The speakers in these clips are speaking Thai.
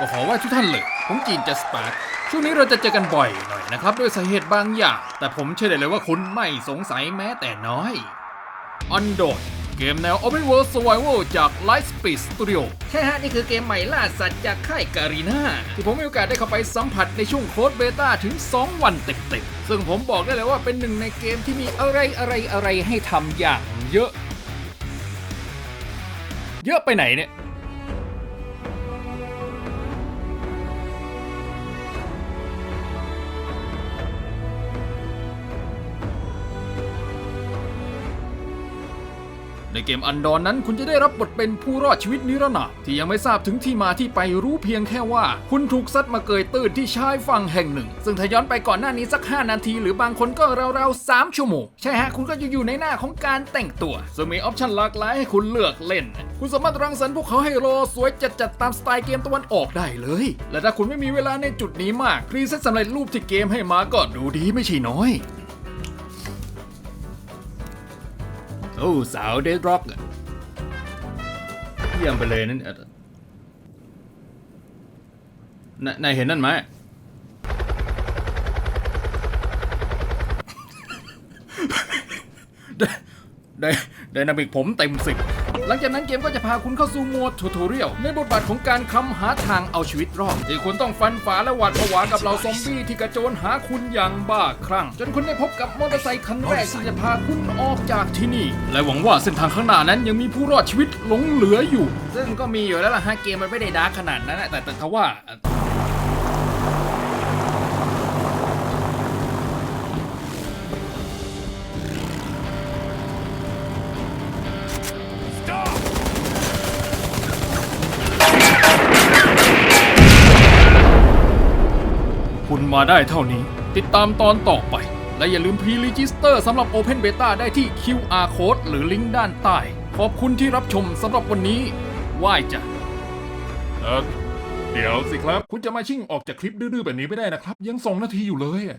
ก็ขอว่าทุกท่านเลย ผมจีนจะสปาร์ช่วงนี้เราจะเจอกันบ่อยหน่อยนะครับด้วยสาเหตุบางอย่าง แต่ผมเชื่อได้เลยว่าคุณไม่สงสัยแม้แต่น้อยอันโดดเกมแนว Open World Survival จาก Lightspeed Studio ใช่ฮะ นี่คือเกมใหม่ล่าสัตว์จากค่ายการีนาที่ผมมีโอกาสได้เข้าไปสัมผัสในช่วงโค้ดเบต้าถึง 2 วันเต็มๆ ซึ่งผมบอกได้เลยว่าเป็นหนึ่งในเกมที่มีอะไรอะไรอะไรให้ทำอย่างเยอะ เยอะไปไหนเนี่ย กมอันดอนนั้นคุณจะได้รับบทเป็นผู้รอดชีวิตนิรนามที่ยังไม่ทราบถึงที่มาที่ไปรู้เพียงแค่ว่า คุณถูกซัดมาเกยตื้นที่ชายฝั่งแห่งหนึ่ง ซึ่งถ้าย้อนไปก่อนหน้านี้สัก 5 นาที หรือบางคนก็ราวๆ3ชั่วโมงใช่ฮะคุณก็จะอยู่ในหน้าของการแต่งตัว ซึ่งมีออปชั่นหลากหลายให้คุณเลือกเล่น คุณสามารถรังสรรค์พวกเขาให้รอสวยจัดๆตามสไตล์เกมตะวันออกได้เลย และถ้าคุณไม่มีเวลาในจุดนี้มากพรีเซตสำเร็จรูปที่เกมให้มาก็ดูดีไม่ใช่น้อย โอ้สาวเดดร็อกเยี่ยมไปเลยนั่นนายนายเห็นนั่นไหมไดไดไดนามิกผมเต็มสิบ หลังจากนั้นเกมก็จะพาคุณเข้าสู่โหมดทูทอเรียลในบทบาทของการคำหาทางเอาชีวิตรอดที่คุณต้องฟันฝ่าและหวาดผวากับเหล่าซอมบี้ที่กระโจนหาคุณอย่างบ้าคลั่ง จนคุณได้พบกับมอเตอร์ไซค์คันแรกที่จะพาคุณออกจากที่นี่ และหวังว่าเส้นทางข้างหน้านั้นยังมีผู้รอดชีวิตหลงเหลืออยู่ ซึ่งก็มีอยู่แล้วล่ะฮะเกมมันไม่ได้ดาร์กขนาดนั้นนะแต่แต่ทว่า คุณมาได้เท่านี้ ติดตามตอนต่อไป และอย่าลืมพรีรีจิสเตอร์สำหรับ Open Beta ได้ที่ QR Code หรือลิงก์ด้านใต้ ขอบคุณที่รับชมสำหรับวันนี้ไหว้จ้ะเออเดี๋ยวสิครับ คุณจะมาชิ่งออกจากคลิปดื้อๆแบบนี้ไม่ได้นะครับ ยังสองนาทีอยู่เลยอะ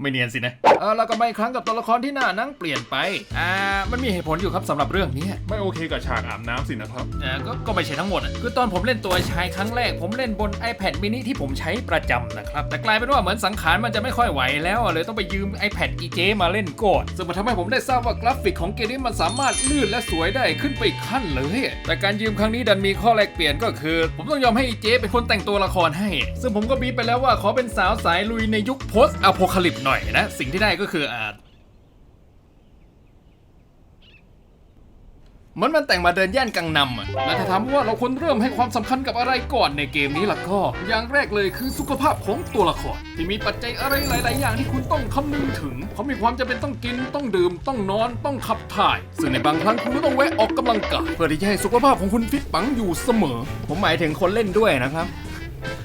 ไม่เนียนสินะเออแล้วก็ไม่ครั้งกับตัวละครที่หน้าหนั่งเปลี่ยนไป อ่า มันมีเหตุผลอยู่ครับสำหรับเรื่องนี้ไม่โอเคกับฉากอาบน้ำสินะครับเออก็ก็ไม่ใช่ทั้งหมดอะคือตอนผมเล่นตัวชายครั้งแรก ผมเล่นบน iPad mini ที่ผมใช้ประจำนะครับ แต่กลายเป็นว่าเหมือนสังขารมันจะไม่ค่อยไหวแล้วอะเลยต้องไปยืม iPad อีเจมาเล่นก่อนซึ่งมันทำให้ผมได้ทราบว่ากราฟิกของเกมนี้มันสามารถลื่นและสวยได้ขึ้นไปอีกขั้นเลยแต่การยืมครั้งนี้ดันมีข้อแลกเปลี่ยนก็คือ ผมต้องยอมให้อีเจเป็นคนแต่งตัวละครให้ ซึ่งผมก็บีบไปแล้วว่าขอเป็นสาวสายลุยในยุค post apocalypse หน่อยนะ สิ่งที่ได้ก็คืออ่าเหมือนมันแต่งมาเดินย่านกังนำอะและถ้าถามว่าเราควรเริ่มให้ความสำคัญกับอะไรก่อนในเกมนี้ล่ะก็ อย่างแรกเลยคือสุขภาพของตัวละคร ที่มีปัจจัยอะไรหลาย ๆ อย่างที่คุณต้องคำนึงถึง เขามีความจำเป็นต้องกินต้องดื่ม ต้องนอนต้องขับถ่าย ซึ่งในบางครั้งคุณก็ต้องแวะออกกำลังกายเพื่อที่จะให้สุขภาพของคุณฟิตปังอยู่เสมอ ผมหมายถึงคนเล่นด้วยนะครับ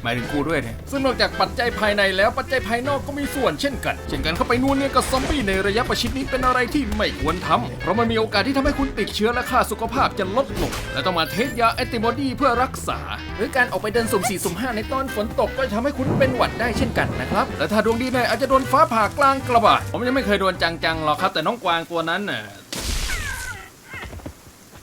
หมายถึงกูด้วยเนี่ยซึ่งนอกจากปัจจัยภายในแล้วปัจจัยภายนอกก็มีส่วนเช่นกัน เช่นกันเข้าไปนู่นเนี่ยกับซอมบี้ในระยะประชิดนี้เป็นอะไรที่ไม่ควรทำเพราะมันมีโอกาสที่ทำให้คุณติดเชื้อและค่าสุขภาพจะลดลง และต้องมาเทสยาแอนติบอดีเพื่อรักษา หรือการออกไปเดินสุ่มสี่สุ่มห้าในตอนฝนตกก็จะทำให้คุณเป็นหวัดได้เช่นกันนะครับและถ้าดวงดีหน่อยอาจจะโดนฟ้าผ่ากลางกระบาดผมยังไม่เคยโดนจังๆหรอกครับแต่น้องกวางตัวนั้นน่ะ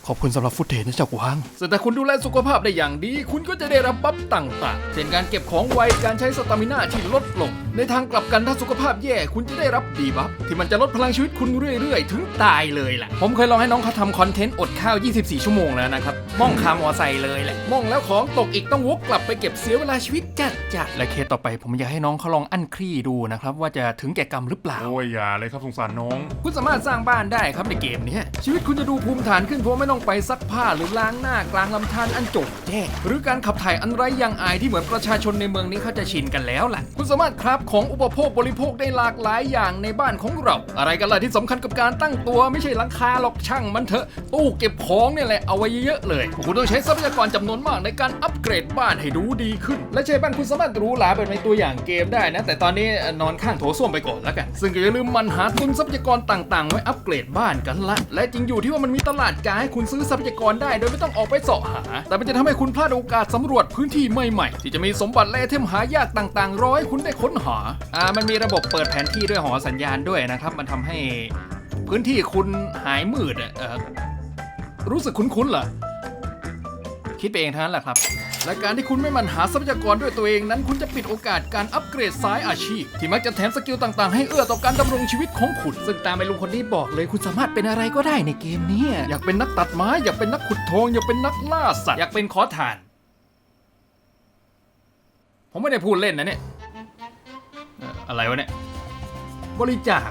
ขอบคุณสำหรับฟุตเทจนะเจ้ากวางส่วนถ้าคุณดูแลสุขภาพได้อย่างดี คุณก็จะได้รับบัฟต่างๆ เช่นการเก็บของไว การใช้สตามินาที่ลดลง ในทางกลับกันถ้าสุขภาพแย่ คุณจะได้รับดีบัฟที่มันจะลดพลังชีวิตคุณเรื่อยๆ ถึงตายเลยแหละ ผมเคยลองให้น้องเขาทำคอนเทนต์อดข้าว 24 ชั่วโมงแล้วนะครับ ม่องคามอไซค์เลยแหละ ม่องแล้วของตกอีกต้องวกกลับไปเก็บเสียเวลาชีวิตจัดจัดและเคสต่อไปผมอยากให้น้องเขาลองอั้นคลี่ดูนะครับว่าจะถึงแก่กรรมหรือเปล่า โอ้ยอย่าเลยครับสงสารน้อง คุณสามารถสร้างบ้านได้ครับในเกมเนี้ยชีวิตคุณจะดูภูมิฐานขึ้นเพราะไม่ต้องไปซักผ้าหรือล้างหน้ากลางลำธารอันจงแจ้งหรือการขับถ่ายอันไร้ยางอายที่เหมือนประชาชนในเมืองนี้เขาจะชินกันแล้วล่ะ คุณสามารถคราฟของอุปโภคบริโภคได้หลากหลายอย่างในบ้านของเรา อะไรกันล่ะที่สำคัญกับการตั้งตัวไม่ใช่หลังคาหรอกช่างมันเถอะ ตู้เก็บของเนี่ยแหละเอาไว้เยอะเลย คุณต้องใช้ทรัพยากรจำนวนมากในการอัปเกรดบ้านให้ดูดีขึ้น และใช้บ้านคุณสามารถรู้หราเป็นในตัวอย่างเกมได้นะ แต่ตอนนี้นอนข้างโถส้วมไปก่อนแล้วกัน ซึ่งก็อย่าลืมมันหาทุนทรัพยากรต่างๆ ไว้อัปเกรดบ้านกันละ และจริงอยู่ที่ว่ามันมีตลาดกางให้คุณซื้อทรัพยากรได้โดยไม่ต้องออกไปเสาะหา แต่มันจะทำให้คุณพลาดโอกาสสำรวจพื้นที่ใหม่ๆ ที่จะมีสมบัติและเทมหายากต่างๆ ร้อยคุณได้ค้นหา อ่า มันมีระบบเปิดแผนที่ด้วยหอสัญญาณด้วยนะครับ มันทำให้พื้นที่คุณหายมืดอะรู้สึกคุ้นๆเหรอ คิดไปเองทั้งนั้นแหละครับ และการที่คุณไม่หมันหาทรัพยากรด้วยตัวเองนั้น คุณจะปิดโอกาสการอัปเกรดสายอาชีพ ที่มักจะแถมสกิลต่างๆ ให้เอื้อต่อการดำรงชีวิตของคุณ ซึ่งตามไอ้ลุงคนนี้บอกเลยคุณสามารถเป็นอะไรก็ได้ในเกมนี้อยากเป็นนักตัดไม้อยากเป็นนักขุดทองอยากเป็นนักล่าสัตว์อยากเป็นขอทาน ผมไม่ได้พูดเล่นนะเนี่ยเอ่ออะไรวะเนี่ยบริจาค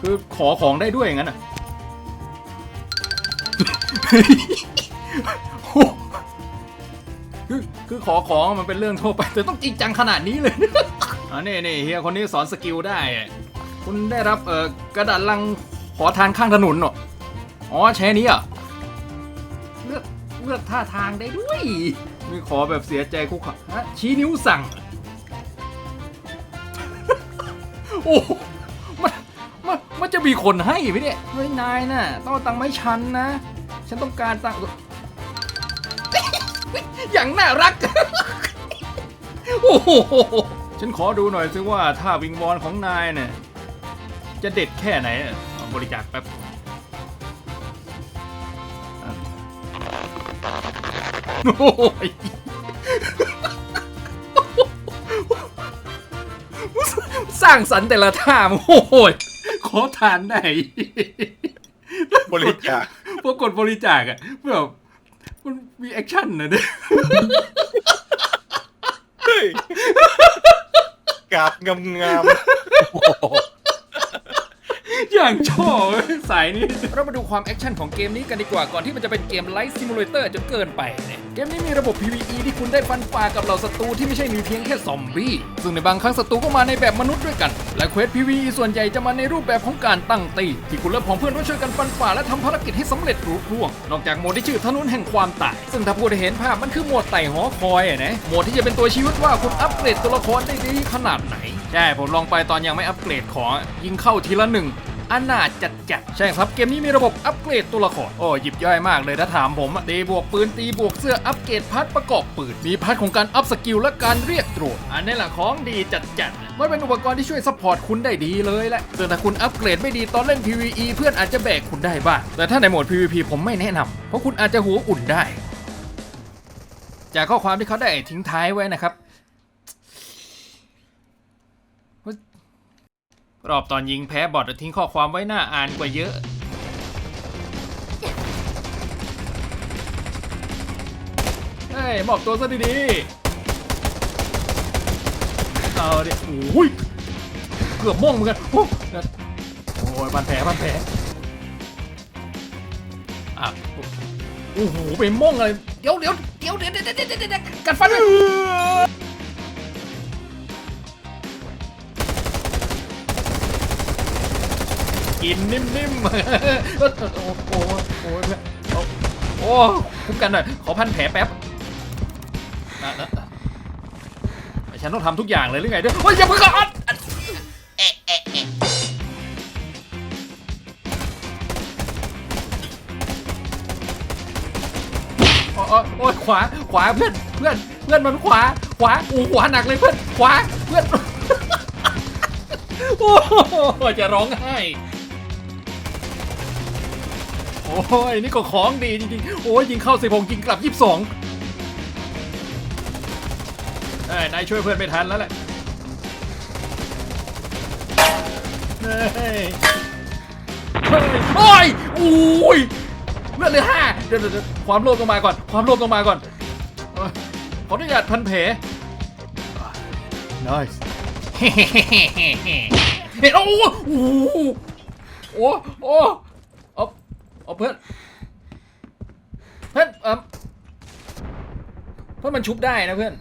คือขอของได้ด้วยอย่างนั้นอะ คือคือขอของมันเป็นเรื่องทั่วไปแต่ต้องจริงจังขนาดนี้เลยอ่านี่นี่เฮียคนนี้สอนสกิลได้ คุณได้รับเอ่อกระดาษลังขอทานข้างถนนเหรออ๋อใช้นี้อะเลือกเลือกท่าทางได้ด้วยมีขอแบบเสียใจคุกข่าฮะชี้นิ้วสั่ง โอ้โหมันมันมันจะมีคนให้ไหมเนี่ยเฮ้ยนายน่ะ ต้องตังค์มาให้ฉันนะ ฉันต้องการตัง อย่างน่ารัก โอ้โห ฉันขอดูหน่อยสิว่าท่าวิงวอนของนายเนี่ย จะเด็ดแค่ไหนอะเอาบริจาคแป๊บอะโอ้ยสร้างสรรค์แต่ละท่ามันโอ้โหขอทานได้บริจาคพอกดบริจาคอะแบบ มันมีแอคชั่นนะเนี่ยเฮ้ยกราบงามงาม อย่างชอบเว้ยสายนี้ เรามาดูความแอคชั่นของเกมนี้กันดีกว่าก่อนที่มันจะเป็นเกมไลฟ์ซิมูเลเตอร์จนเกินไปเนี่ยเกมนี้มีระบบ PvE ที่คุณได้ฟันฝ่ากับเหล่าศัตรูที่ไม่ใช่มีเพียงแค่ซอมบี้ ซึ่งในบางครั้งศัตรูก็มาในแบบมนุษย์ด้วยกัน และเควส PvE ส่วนใหญ่จะมาในรูปแบบของการตั้งตี ที่คุณและผองเพื่อนต้องช่วยกันฟันฝ่าและทำภารกิจให้สำเร็จรุ่ร่วง นอกจากโหมดที่ชื่อถนนแห่งความตาย ซึ่งถ้าพูดให้เห็นภาพมันคือโหมดไต่หอคอยอะนะโหมดที่จะเป็นตัวชี้วัดว่าคุณอัปเกรดตัวละครได้ดีขนาดไหนใช่ผมลองไปตอนยังไม่อัปเกรดของยิงเข้าทีละหนึ่ง อนาจจัดจัดใช่ครับเกมนี้มีระบบอัปเกรดตัวละครโอ้หยิบย่อยมากเลยถ้าถามผมอะตีบวกปืนตีบวกเสื้ออัปเกรดพัดประกอบปืนมีพัดของการอัพสกิลและการเรียกโดรนอันนี้แหละของดีจัดจัดมันเป็นอุปกรณ์ที่ช่วยซัพพอร์ตคุณได้ดีเลยแหละแต่ถ้าคุณอัปเกรดไม่ดีตอนเล่น PVE เพื่อนอาจจะแบกคุณได้บ้างแต่ถ้าในโหมด PVP ผมไม่แนะนำเพราะคุณอาจจะหัวอุ่นได้ จากข้อความที่เขาได้ทิ้งท้ายไว้นะครับ รอบตอนยิงแพ้บอททิ้งข้อความไว้หน้าอ่านกว่าเยอะ เฮ้ยมอบตัวซะดีๆ เอาดิโอ้ยเกือบม่งเหมือนกัน โอ้ยพันแผลพันแผลอะโอ้โหไปม่งอะไร เดี๋ยวเดี๋ยวเดี๋ยวเดี๋ยวเดี๋ยวเดี๋ยวเดี๋ยวกัดฟันเลย กินนิ่มๆ โอ้โหโอ้โหโอ้โอนโอ้โอ้คุ้มกันหน่อย ขอพันแผลแป๊บอะนะฉันต้องทำทุกอย่างเลยหรือไงด้วยโอ้ยอย่าเพิ่งกอนโอ้ยโอ้ยขวาขวาเพื่อนเพื่อนเพื่อนมันขวา ขวาอู้ขวาหนักเลยเพื่อนขวาเพื่อนโอ้โหจะร้องไห้ โอ้ยนี่ก็ของดีจริงๆ โอ้ยยิงเข้าสิบหกยิงกลับยี่สิบสองเอ้ยนายช่วยเพื่อนไม่ทันแล้วแหละเฮ้ยเฮ้ยโอ้ยโอ้ยเลือดเหลยห้าเดี๋ยวเดี๋ยวเดี๋ยวความโลภต้องมาก่อน ความโลภต้องมาก่อนเอ้ยขออนุญาตพันแผล nice เฮ้เฮ้โอ้โหโอ้โหโอ้โหเอา เอาเพื่อน เพื่อนเออเพื่อนมันชุบได้นะเพื่อน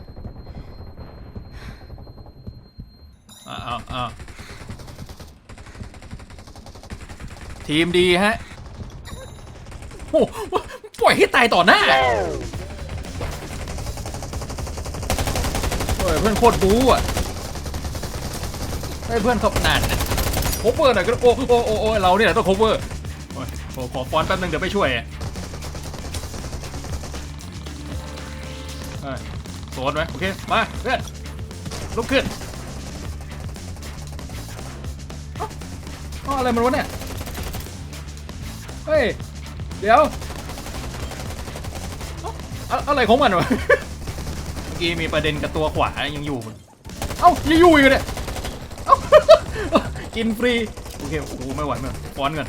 อ้าวอ้าวอ้าวทีมดีฮะ โอ้โหปล่อยให้ตายต่อหน้าเฮ้ยเพื่อนโคตรบู๊อะให้เพื่อนเขานานโคเวอร์หน่อยก็โอ้โอ้โอ้โอ้เราเนี่ยแหละต้องโคเวอร์ โอ้ขอฟอนต์แป๊บนึงเดี๋ยวไปช่วยโซนไว้โอเค มาเพื่อนลุกขึ้นเอ้าเอ้าอะไรมันวะเนี่ย เฮ้ย เดี๋ยวอะอะไรของมันวะ เมื่อกี้มีประเด็นกับตัวขวายังอยู่ เอ้ายังอยู่อยู่เนี่ยกินฟรี โอเค โอ้โหไม่ไหวไม่ไหวฟอนก่อน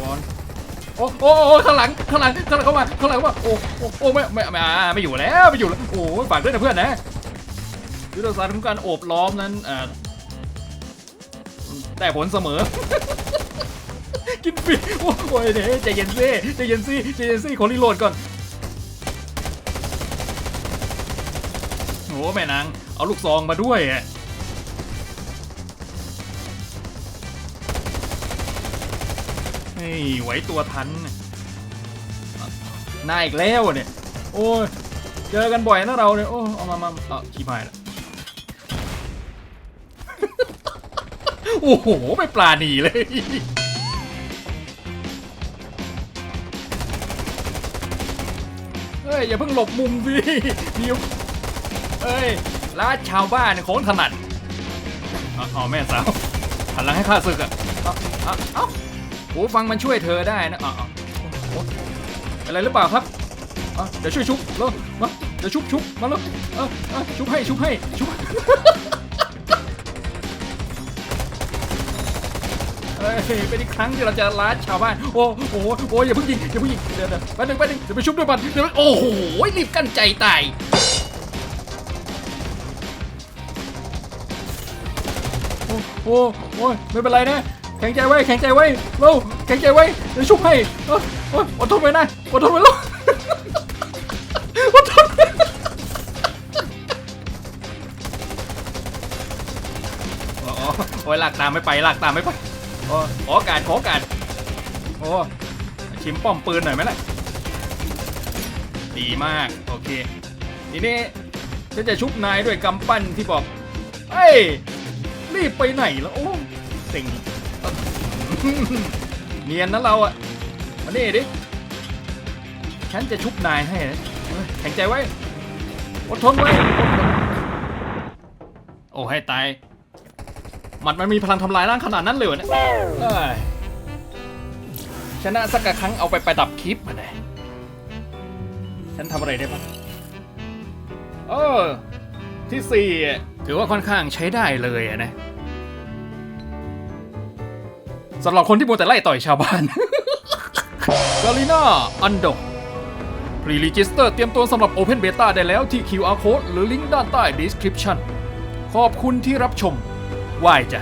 ฟอนโอ้โอ้โอ้ข้างหลังข้างหลังข้างหลังเข้ามาข้างหลังเข้ามาโอ้โอ้โอ้ไม่ไม่ไม่อ่าไม่อยู่แล้วไม่อยู่แล้วโอ้ฝากด้วยนะเพื่อนนะยุทธศาสตร์ของการโอบล้อมนั้นอ่าแต่ผลเสมอ กินฟรีโอ้โอ้ยเดี๋ยใจเย็นซิใจเย็นซิใจเย็นซิขอรีโหลดก่อนโอ้แม่นางเอาลูกซองมาด้วยอะ เฮ้ยไหวตัวทันน่ายอีกแล้วอะเนี่ย โอ้ย เจอกันบ่อยนะเราเนี่ย โอ้เอามามาเอาขี้พายละโอ้โหไม่ปลาหนีเลย เฮ้ย อย่าเพิ่งหลบมุมสิเดียวเอ้ยร้าชาวบ้านเนี่ยของถนัดอาเอาแม่สาวหันหลังให้ข้าศึกอะ เอาเอาเอา หูฟังมันช่วยเธอได้นะอาเออะไรหรือเปล่าครับเดี๋ยวช่วยชุบแล้วมาเดี๋ยวชุบชุบมาแล้วเอาเอาชุบให้ชุบให้ชุบเอ้ยเป็นอีกครั้งที่เราจะล้าชาวบ้าน โอ้โหโอ้ยอย่าเพิ่งยิงอย่าเพิ่งยิงเดี๋ยวเดี๋ยวแป๊บนึงแป๊บนึงเดี๋ยวไปชุบด้วยมันเดี๋ยวโอ้โหรีบกั้นใจตายโอ้โอ้โอ้ยไม่เป็นไรนะ ข็งใจไว้แข็งใจไว้เร็วแข็งใจไว้เดี๋ยวชุบให้โอ้ยอดทนไว้นะอดทนไว้ลูกอดทนไว้โอ้ยลากตามไม่ไปลากตามไม่ไปโอ้ขอโอกาสขอโอกาสโอ้ชิมป้อมปืนหน่อยไหมล่ะดีมากโอเคทีนี้ฉันจะชุบนายด้วยกำปั้นที่บอกเฮ้ยรีบไปไหนแล้วโอ้เซ็ง เนียนนะเราอะมานี่ดิ ฉันจะชุบนายให้นะแข็งใจไว้ อดทนไว้ โอ้ให้ตาย หมัดมันมีพลังทำลายร่างขนาดนั้นเลยเหรอเนี่ยชนะสักครั้งเอาไปไปดับคลิปมาเลยฉันทำอะไรได้บ้างเออที่สี่ถือว่าค่อนข้างใช้ได้เลยอะนะ สำหรับคนที่มัวแต่ไล่ต่อยชาวบ้านกาลิน่าอันโดพรีรีจิสเตอร์เตรียมตัวสำหรับ Open Beta ได้แล้วที่ QR Code หรือลิงก์ด้านใต้ Description ขอบคุณที่รับชมไหวายจ้ะ